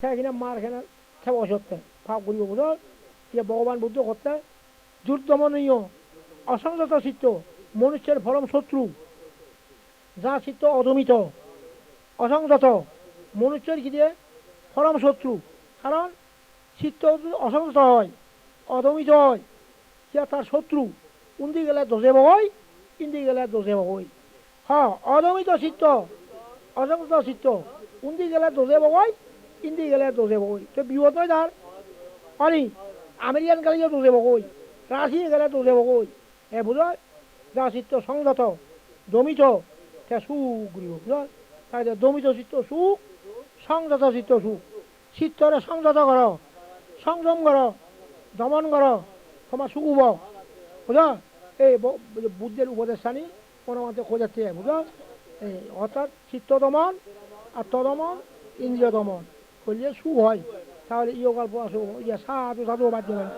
সেখানে মার এখানে সব অসত্য ভাব করিব যে ভগবান বুদ্ধ করতে দুর্দমনীয় অসংযত চিত্ত মনুষ্যের ফলম শত্রু যা চিত্ত অদমিত অসংযত মনুষ্যের কি দিয়ে ফলম শত্রু কারণ চিত্ত অসংযত হয় অদমিত হয় সে তার শত্রু উন্দি গেলে দোষে বই ইন্দি গেলে দোষে বই হ্যাঁ অদমিত চিত্ত অসংযত চিত্ত উন্দি গেলে দোষে বই ইন্দি গেলে দোষে বই তো বিপদ নয় তার। অনি আমেরিকান গেলে দোষে বই রাশি গেলে দোষে বই এ বুঝো যা চিত্ত সংযত, দমিত, তে সুখ গৃহ বুঝো তাই দমিত চিত্ত সুখ, সংযত চিত্ত সুখ। চিত্তরে সংযত কর, সংযম কর, দমন কর তোমার সুখ বুঝো এই বুদ্ধের উপদেশানি কোনো মতে খোঁজাচ্ছে বুঝো এই অর্থাৎ চিত্ত দমন আত্মদমন ইন্দ্রিয় দমন। করলে সু হয় তাহলে ইয়ে গল্প আসো ইয়ে সাধু সাধু বাদ দেবেন